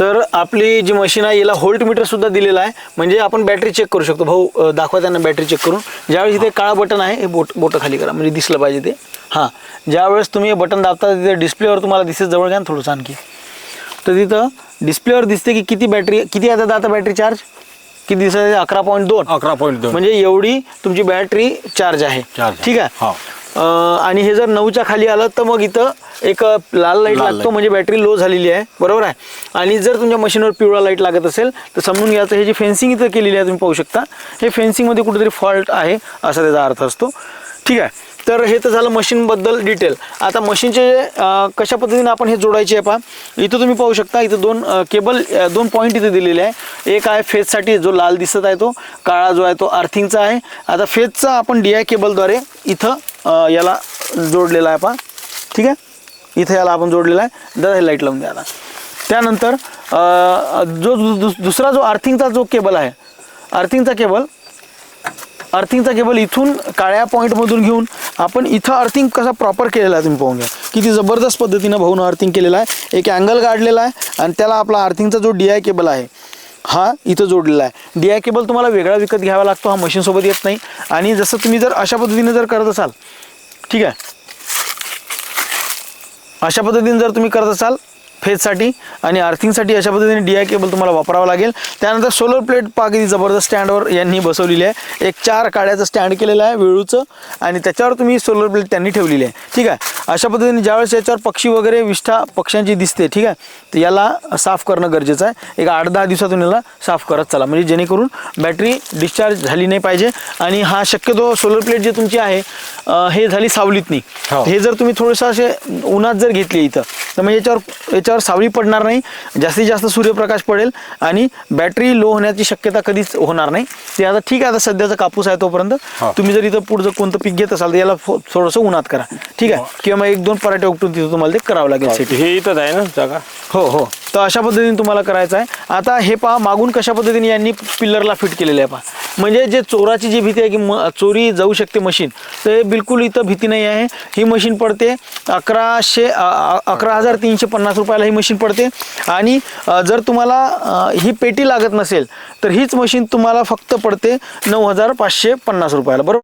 तर आपली जी मशीन आहे याला होल्ट मीटर सुद्धा दिलेला आहे. म्हणजे आपण बॅटरी चेक करू शकतो. भाऊ दाखवा त्यांना बॅटरी चेक करून. ज्यावेळेस इथे काळा बटन आहे हे बोट बोटं खाली करा. म्हणजे दिसलं पाहिजे ते. हां. ज्यावेळेस तुम्ही हे बटन दाबता तिथे डिस्प्लेवर तुम्हाला दिसेल जवळ घ्या ना थोडंसं आणखी. तर तिथं डिस्प्लेवर दिसते की किती बॅटरी किती आता बॅटरी चार्ज किती दिसत अकरा पॉईंट दोन. अकरा पॉईंट दोन. म्हणजे एवढी तुमची बॅटरी चार्ज आहे. ठीक आहे? हा. अं, आणि हे जर नऊच्या खाली आलं तर मग इथं एक लाल लाइट लागतो म्हणजे बॅटरी लो झालेली आहे. बरोबर आहे? आणि जर तुमच्या मशीनवर पिवळा लाइट लागत असेल तर समजून घ्यायचं हे जी फेन्सिंग इथं केलेली आहे तुम्ही पाहू शकता. हे फेन्सिंगमध्ये कुठेतरी फॉल्ट आहे असा त्याचा अर्थ असतो. ठीक आहे? तर हे तर झालं मशीनबद्दल डिटेल आता मशीनचे अं, कशा पद्धतीने आपण हे जोडायचे आहे पहा. इथं तुम्ही पाहू शकता इथं दोन केबल दोन पॉईंट इथे दिलेले आहे. एक आहे फेजसाठी जो लाल दिसत आहे तो काळा जो आहे तो अर्थिंगचा आहे. आता फेजचा आपण डी आय केबलद्वारे इथं याला जोडलेला आहे पहा ठीक आहे? इथं याला आपण जोडलेला आहे. दादा हे लाइट लावून द्या आता. त्यानंतर जो दु- दुसरा जो अर्थिंगचा जो केबल आहे अर्थिंगचा केबल अर्थिंगचा केबल इथून काळ्या पॉईंटमधून घेऊन आपण इथं अर्थिंग कसा प्रॉपर केलेला आहे तुम्ही पाहून घ्या. किती जबरदस्त पद्धतीनं भाऊनं अर्थिंग केलेला आहे. एक अँगल काढलेला आहे आणि त्याला आपला अर्थिंगचा जो डी आय केबल आहे हा इथं जोडलेला आहे. डी आय केबल तुम्हाला वेगळा विकत घ्यावा लागतो हा मशीनसोबत येत नाही. आणि जसं तुम्ही जर अशा पद्धतीने जर करत असाल ठीक आहे. अशा पद्धतीने जर तुम्ही करत असाल फेजसाठी आणि अर्थिंगसाठी अशा पद्धतीने डी आय केबल तुम्हाला वापरावं लागेल. त्यानंतर सोलर प्लेट पाकिती जबरदस्त स्टँडवर यांनी बसवलेली आहे. एक चार काड्याचं स्टँड केलेलं आहे वेळूचं आणि त्याच्यावर तुम्ही सोलर प्लेट त्यांनी ठेवलेली आहे. ठीक आहे? अशा पद्धतीने ज्यावेळेस याच्यावर पक्षी वगैरे विष्ठा पक्ष्यांची दिसते ठीक आहे? तर याला साफ करणं गरजेचं आहे. एक आठ दहा दिवसातून याला साफ करत चला. म्हणजे जेणेकरून बॅटरी डिस्चार्ज झाली नाही पाहिजे आणि हा शक्यतो सोलर प्लेट जी तुमची आहे हे झाली सावलीतनी. हो. हे जर तुम्ही थोडंसं असे उन्हात जर घेतली इथं तर मग याच्यावर याच्यावर सावली पडणार नाही. जास्तीत जास्त सूर्यप्रकाश पडेल आणि बॅटरी लो होण्याची शक्यता कधीच होणार नाही. ते आता ठीक आहे आता सध्याचा कापूस आहे तोपर्यंत. तुम्ही जर इथं पुढचं कोणतं पीक घेत असाल तर याला थोडंसं उन्हात करा. ठीक आहे? किंवा मग एक दोन पराठे उपटून तिथं तुम्हाला ते करावं लागेल सेटिंग हे इथंच आहे ना जागा? हो हो. तर अशा पद्धतीने तुम्हाला करायचं आहे. आता हे पहा मागून कशा पद्धतीने यांनी पिल्लरला फिट केलेलं आहे पहा. म्हणजे जे चोराची जी भीती आहे की म चोरी जाऊ शकते मशीन तर हे बिलकुल इथं भीती नाही आहे. ही मशीन पडते अकराशे अकरा हजार तीनशे पन्नास रुपयाला ही मशीन पडते. आणि जर तुम्हाला ही पेटी लागत नसेल तर हीच मशीन तुम्हाला फक्त पडते नऊ हजार पाचशे पन्नास रुपयाला. बरोबर?